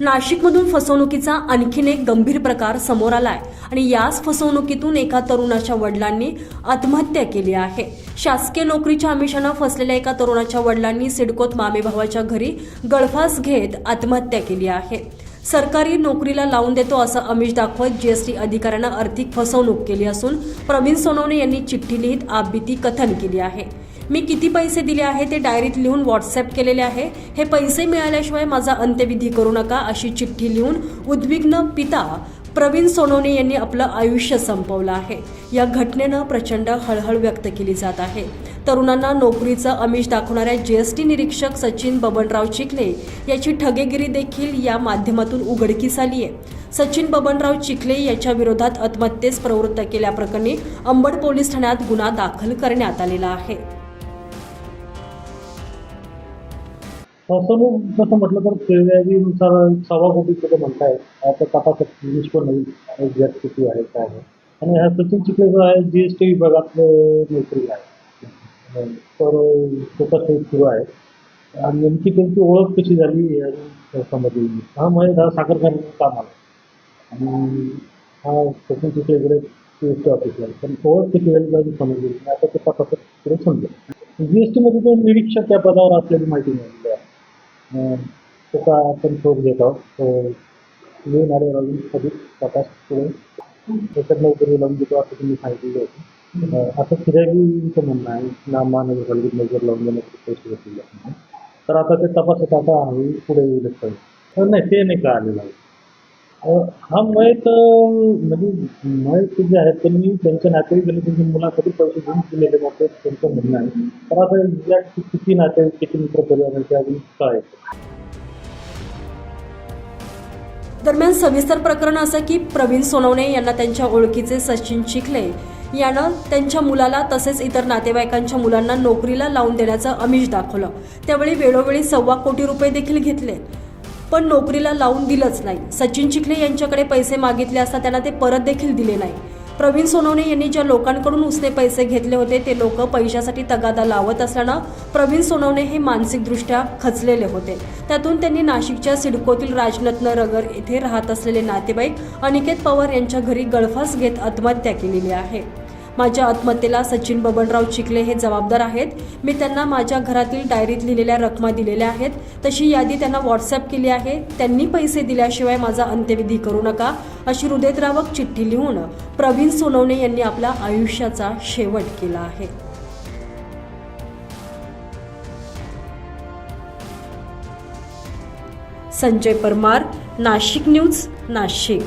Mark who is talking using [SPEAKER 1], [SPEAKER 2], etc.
[SPEAKER 1] नाशिकमधून फसवणुकीचा आणखीन एक गंभीर प्रकार समोर आलाय आणि याच फसवणुकीतून एका तरुणाच्या वडिलांनी आत्महत्या केली आहे. शासकीय नोकरीच्या आमिषानं फसलेल्या एका तरुणाच्या वडिलांनी सिडकोत मामेभावाच्या घरी गळफास घेत आत्महत्या केली आहे. सरकारी नोकरीला लावून देतो असं अमिष दाखवत जीएसटी अधिकाऱ्यांना आर्थिक फसवणूक केली असून प्रवीण सोनवणे यांनी चिठ्ठी लिहित आपबीती कथन केली आहे. मी किती पैसे दिले आहे ते डायरीत लिहून व्हॉट्सअप केलेले आहे. हे पैसे मिळाल्याशिवाय माझा अंत्यविधी करू नका अशी चिठ्ठी लिहून उद्विग्न पिता प्रवीण सोनवणे यांनी आपलं आयुष्य संपवलं आहे. या घटनेनं प्रचंड हळहळ व्यक्त केली जात आहे. तरुणांना नोकरीचं अमिष दाखवणाऱ्या जी एस टी निरीक्षक सचिन बबनराव चिखले याची ठगेगिरी देखील या माध्यमातून उघडकीस आली आहे सचिन बबनराव चिखले याच्या विरोधात आत्महत्येस प्रवृत्त केल्याप्रकरणी अंबड पोलीस ठाण्यात गुन्हा दाखल करण्यात आलेला आहे.
[SPEAKER 2] फसवणूक जसं म्हटलं तर फिर्यादीनुसार सव्वा कोटी रुपये म्हणताय आता तपासात लिस्ट पण एक्झॅक्ट किती आहे काय आहे आणि हा सचिन चिखले जो आहे जी एस टी विभागातले नोकरी आहे तर त्याचा शोध सुरू आहे. आणि नेमकी त्यांची ओळख कशी झाली याची हा महेश हा साखर कारखान्यात काम आलं आणि हा सचिन चिखलेकडे जी एस टी ऑफिसला आहे. पण ओळख कशी झाली माझी समजली आता ते तपासात पुढे समजेल. जी एस टीमध्ये तो निरीक्षक या पदावर असल्याची माहिती मिळाली. त्याचा आपण शोध घेत आहोत. तो येऊन आल्यावर अजून अधिक तपास पुढे त्याच्यात नोकरी लावून देतो असं तुम्ही सांगितलेलं होतं. असं फिरायचं म्हणणं आहे. ना महानगर हलगीत नजर लावून देण्याची पैसे घेतलेले तर आता ते तपासत आता आम्ही पुढे येऊ शकतो. नाही ते नाही का आलेलं आहे? अं, हा मयत अं, म्हणजे मयत जे आहेत त्यांनी त्यांच्या नातेवाईकांनी त्यांच्या मुलासाठी पैसे घेऊन दिलेले नव्हते त्यांचं म्हणणं आहे. तर आता या किती नातेवाईक किती मित्र परिवार ते अजून काय आहे?
[SPEAKER 1] दरम्यान सविस्तर प्रकरण असं की प्रवीण सोनवणे यांना त्यांच्या ओळखीचे सचिन चिखले यानं त्यांच्या मुलाला तसेच इतर नातेवाईकांच्या मुलांना नोकरीला लावून देण्याचं अमिष दाखवलं. त्यावेळी वेळोवेळी सव्वा कोटी रुपये देखील घेतले. पण नोकरीला लावून दिलंच नाही. सचिन चिखले यांच्याकडे पैसे मागितले असता त्यांना ते परत देखील दिले नाही. प्रवीण सोनवणे यांनी ज्या लोकांकडून उसने पैसे घेतले होते ते लोक पैशासाठी तगादा लावत असल्यानं प्रवीण सोनवणे हे मानसिकदृष्ट्या खचलेले होते. त्यातून त्यांनी नाशिकच्या सिडकोतील राजरत्न नगर येथे राहत असलेले नातेवाईक अनिकेत पवार यांच्या घरी गळफास घेत आत्महत्या केलेली आहे. माझ्या आत्महत्येला सचिन बबनराव चिखले हे जबाबदार आहेत. मी त्यांना माझ्या घरातील डायरीत लिहिलेल्या रकमा दिलेल्या आहेत. तशी यादी त्यांना व्हॉट्सअप केली आहे. त्यांनी पैसे दिल्याशिवाय माझा अंत्यविधी करू नका अशी हृदयद्रावक चिठ्ठी लिहून प्रवीण सोनवणे यांनी आपल्या आयुष्याचा शेवट केला आहे. संजय परमार नाशिक न्यूज नाशिक.